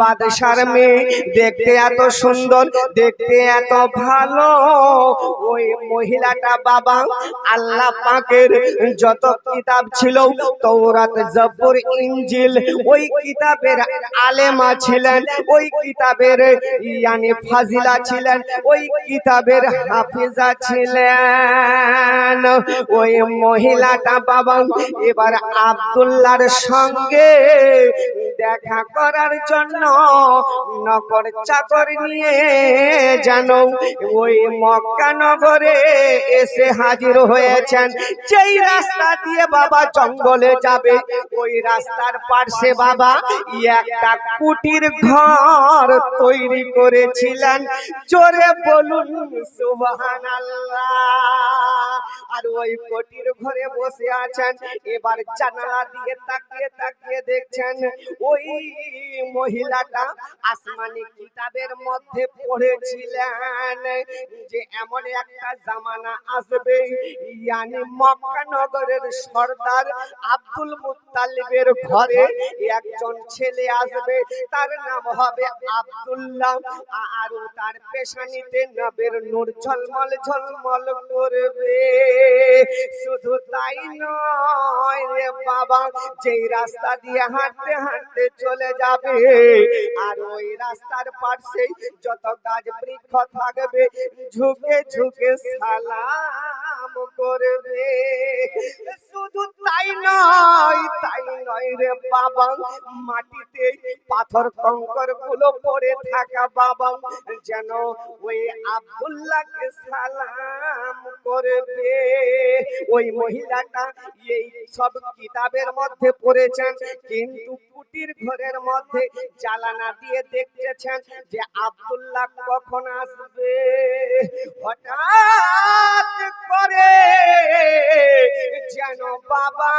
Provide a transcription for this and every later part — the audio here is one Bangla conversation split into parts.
বাদশার মেয়ে দেখতে এত সুন্দর, দেখতে এত ভালো। ওই মহিলাটা বাবা, আল্লাহ পাকের যত কিতাব ছিল তৌরাত জব্বর, ইনজিল, ওই কিতাবের আলেমা ছিলেন, ওই কিতাবের ইয়ানি ফাজিলা ছিলেন, ওই কিতাবের হাফিজা ছিলেন। ওই মহিলাটা বাবা, এবার আব্দুল্লাহর সঙ্গে দেখা করার জন্য চাকর নিয়ে ওই মক্কা নগরে এসে হাজির হয়েছেন। যেই রাস্তা দিয়ে বাবা জঙ্গলে যাবে, ওই রাস্তার পাশে বাবা একটা কুটির ঘর তৈরি করেছিলেন। জোরে বলুন, সুবহানাল্লাহ। আর ওই কুটির ঘরে বসে আছেন। এবার জানালা দিয়ে তাকিয়ে তাকিয়ে দেখছেন, ওই মহিলাটা আসমানি কিতাবের মধ্যে পড়েছিলেন যে এমন একটা জামানা আসবে। ইয়ানি মক্কা নগরের সর্দার আব্দুল মুত্তালিবের ঘরে একজন ছেলে আসবে। তার নাম হবে আব্দুল্লাহ। আর তার পেশানিতে নবের নূর ঝলমল ঝলমল করবে। শুধু তাই নয় রে বাবা, যেই রাস্তা দিয়ে হাঁটতে হাঁটতে চলে যাবে আর ওই রাস্তার পাশে যত গাছ বৃক্ষ থাকবে ঝুঁকে ঝুঁকে সালাম করবে। শুধু তাই নয় তাই নয় রে বাবা, মাটিতে পাথর কঙ্করগুলো পড়ে থাকা বাবা, যেন ওই আব্দুল্লাহকে সালাম করবে। ওই মহিলাটা এই সব কিতাবের মধ্যে পড়েছেন, কিন্তু কুটির ঘরের মধ্যে জ্বালানা দিয়ে দেখতেছেন যে আব্দুল্লাহ কখন আসবে। হঠাৎ করে যেন বাবা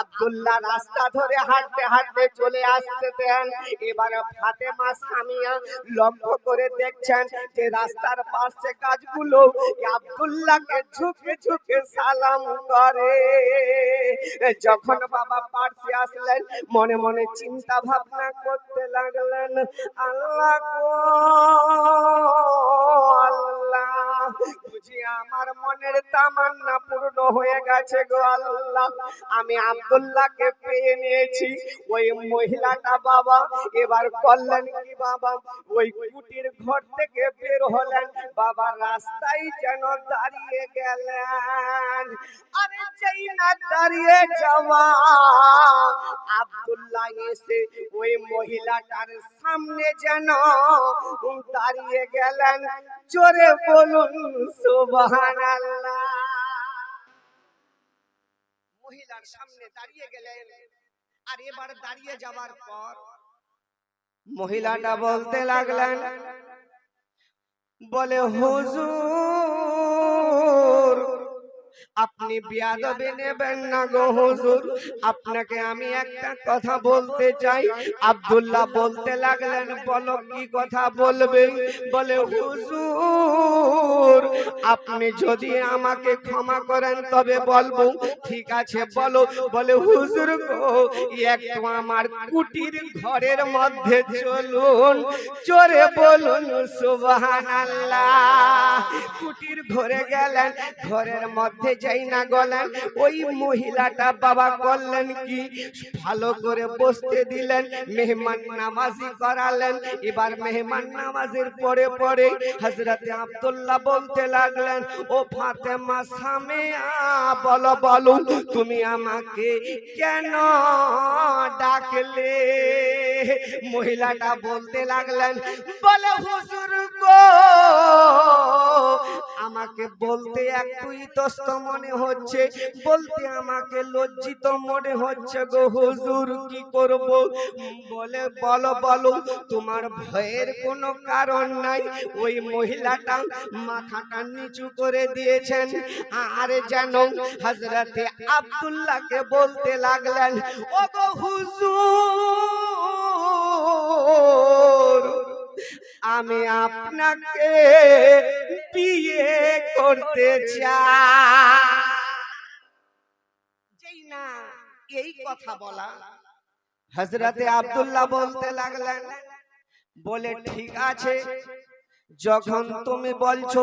আব্দুল্লাহ রাস্তা ধরে হাঁটতে হাঁটতে চলে আসতে দেন। এবার ফাতেমা সামিয়া লক্ষ্য করে দেখছেন যে রাস্তার পাশে কাজগুলো আব্দুল্লাহকে ঝুঁকে ঝুঁকে সালাম করে। যখন বাবা পার্সে আসলেন, মনে মনে চিন্তা ভাবনা করতে লাগলেন, আল্লাহ আল্লাহ আমার মনের তামান্না পূর্ণ হয়ে গেছে গো আল্লাহ। আমি আব্দুল্লাহকে পেয়ে নিয়েছি। ওই মহিলাটা বাবা, এবার করলেন কি বাবা? ওই কুটির ঘর থেকে বের হলেন। বাবা রাস্তায় যেন দাঁড়িয়ে গেলেন। আরে যেই না দাঁড়িয়ে যাওয়া। আব্দুল্লাহ এসে ওই মহিলাটার সামনে যেন দাঁড়িয়ে গেলেন। জোরে বলুন মহিলার সামনে দাঁড়িয়ে গেলেন, আর এবার দাঁড়িয়ে যাবার পর মহিলাটা বলতে লাগলেন, বলে, হুজুর আপনি বিয়াদবে নেবেন না গো হুজুর। আপনাকে আমি একটা কথা বলতে চাই। আব্দুল্লাহ বলতে লাগলেন, বলো কি কথা বলবেন বলে, হুজুর আপনি যদি আমাকে ক্ষমা করেন, তবে বলব, ঠিক আছে, বলো। বলে, হুজুর গো একটু আমার কুটির ঘরের মধ্যে চলুন। চোরে বলুন, সুবহানাল্লাহ। কুটির ঘরে গেলেন, ঘরের মধ্যে যাই না গলেন। ওই মহিলাটা বাবা করলেন কি? ভালো করে বসতে দিলেন, মেহমান নামাজি করালেন। এবার মেহমান নামাজের পরে পরে হজরতে আব্দুল্লাহ বলতে লাগলেন ও ফাতেমা সামিয়া, বলো বলো, তুমি আমাকে কেন ডাকলে? মহিলাটা বলতে লাগলেন, বলে হুজুর গো, আমাকে বলতে একটু ইতস্ত মনে হচ্ছে, বলতে আমাকে লজ্জিত মনে হচ্ছে গো হুজুর, কি করব? বলে, বলো বলো, তোমার ভয়ের কোনো কারণ নাই। ওই মহিলাটা মাথাটা নিচু করে দিয়েছেন। আর যেন হজরতে আব্দুল্লাহকে বলতে লাগলেন ও গো হুজুর, আমি আপনাকে বিয়ে করতে চাই। না এই কথা বলা হজরতে আব্দুল্লাহ বলতে লাগলেন, বলে, ঠিক আছে যখন তুমি বলছো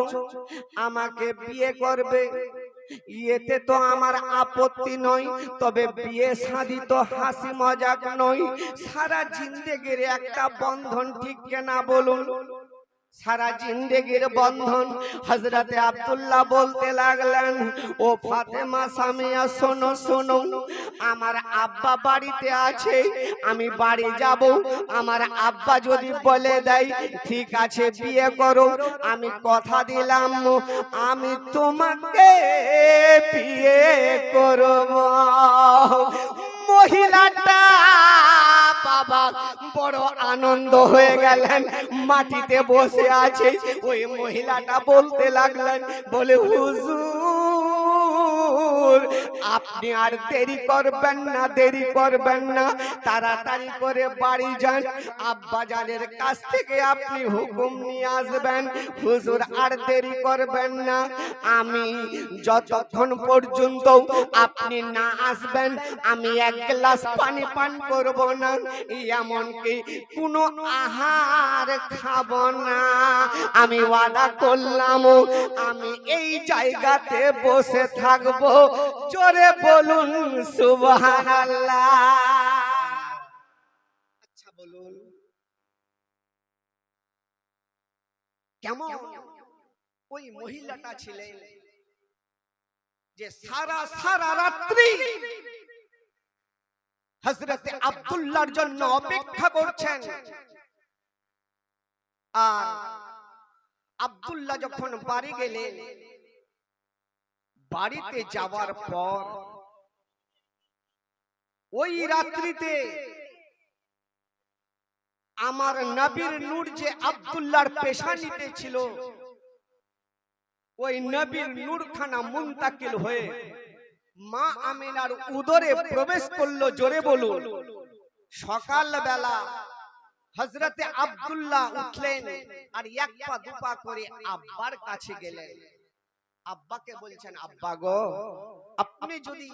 আমাকে বিয়ে করবে ইয়েতে তো আমার আপত্তি নয় তবে বিয়ে শাদি তো হাসি মজাক নয়। সারা জিন্দেগির একটা বন্ধন ঠিক কেনা বলুন? সারা জিন্দেগির বন্ধন হজরতে আব্দুল্লাহ বলতে লাগলেন, ও ফাতেমা সামিয়া, শোনো শোনো, আমার আব্বা বাড়িতে আছে, আমি বাড়ি যাব। আমার আব্বা যদি বলে দেয়, ঠিক আছে, বিয়ে করো, আমি কথা দিলাম, আমি তোমাকে বিয়ে করব। বাবা বড় আনন্দ হয়ে গেলেন। মাটিতে বসে আছে ওই মহিলাটা বলতে লাগলেন বলে হুজুর আপনি আর দেরি করবেন না, দেরি করবেন না। তাড়াতাড়ি করে বাড়ি যান। আব্বা জানের কাছ থেকে আপনি হুকুম নিয়ে আসবেন। হুজুর আর দেরি করবেন না। আমি যতক্ষণ পর্যন্ত আপনি না আসবেন, আমি এক গ্লাস পানি পান করব না। এমনকি কোনো আহার খাব না। আমি ওয়াদা করলাম, আমি এই জায়গাতে বসে থাকব। জোরে বলুন, সুবহানাল্লাহ। আচ্ছা বলুন। কেমন? ওই মহিলাটা ছিলেন যে সারা সারা রাত্রি হজরতে আব্দুল্লাহর জন্য অপেক্ষা করছেন। আর আব্দুল্লাহ যখন বাড়ি গেলেন বাড়িতে যাওয়ার পর ওই রাত্রিতে আমার নবীর নূর যে আব্দুল্লাহর পেশানিতে ছিল ওই নবীর নূরখানা মুন্তাকিল হয়ে মা আমিনার উদরে প্রবেশ করল জোরে বলুন। সকাল বেলা হজরতে আব্দুল্লাহ উঠলেন আর এক পা দুপা করে আব্বার কাছে গেলেন। আব্বাকে বলছেন আব্বা গো আপনি যদি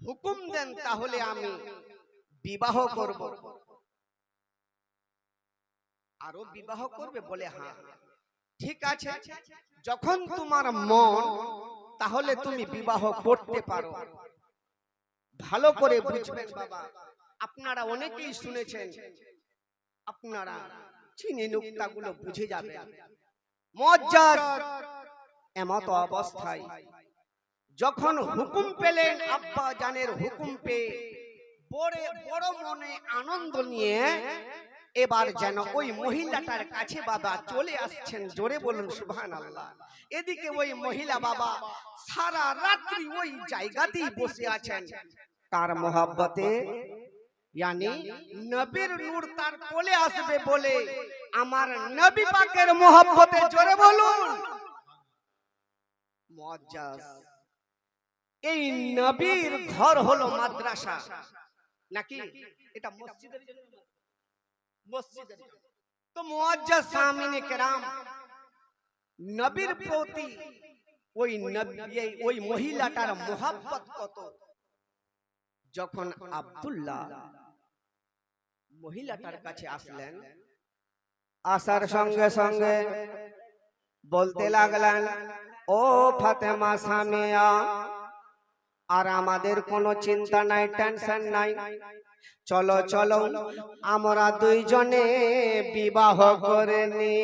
হুকুম দেন তাহলে আমি বিবাহ করব। আরও বিবাহ করবে বলে হ্যাঁ ঠিক আছে যখন তোমার মন তাহলে তুমি বিবাহ করতে পারো। ভালো করে বুঝবেন বাবা আপনারা অনেকেই শুনেছেন আপনারা চিনি নুক্তাগুলো বুঝে যাবেন। মজ্জার এমত অবস্থায়। যখন হুকুম পেলেন আব্বা জানের হুকুম পেয়ে বড় বড় মনে আনন্দ নিয়ে এবার যেন ওই মহিলাটার কাছে বাবা চলে আসছেন জোরে বলুন আল্লাহ এদিকে ওই মহিলা বাবা সারা রাত্রি ওই জায়গাতেই বসে আছেন। তার মোহাব্বতে ইয়ানি নবীর নূর তার কোলে আসবে বলে আমার নবী পাকের মোহাব্বতে জোরে বলুন। মুআজ্জাজ এই নবীর ঘর হলো মাদ্রাসা। নাকি? এটা মসজিদের জন্য মসজিদের তো মুআজ্জাজ সামিনে কেরাম। নবীর প্রতি ওই নবী ওই মহিলাটার মোহাব্বত কত? যখন আব্দুল্লাহ মহিলাটার কাছে আসলেন আসার সঙ্গে সঙ্গে বলতে লাগলেন ও ফাতেমা সামিয়া, আর আমাদের কোনো চিন্তা নাই, টেনশন নাই। চলো চলো, আমরা দুইজনে বিবাহ করে নি।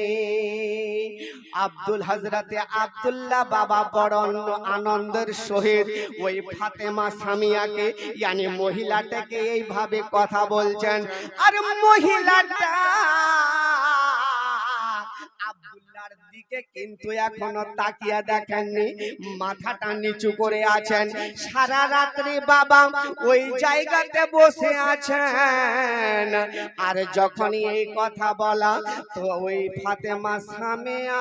আব্দুল হজরতে আব্দুল্লাহ বাবা বড় আনন্দের সহিত ওই ফাতেমা সামিয়াকে, ইয়ানি মহিলাটাকে এইভাবে কথা বলছেন। আর মহিলাটা দিকে কিন্তু এখনও তাকিয়া দেখেননি, মাথাটা নিচু করে আছেন। সারা রাত্রি বাবা ওই জায়গাতে বসে আছেন। আর যখনই এই কথা বলা, তো ওই ফাতেমা সামিয়া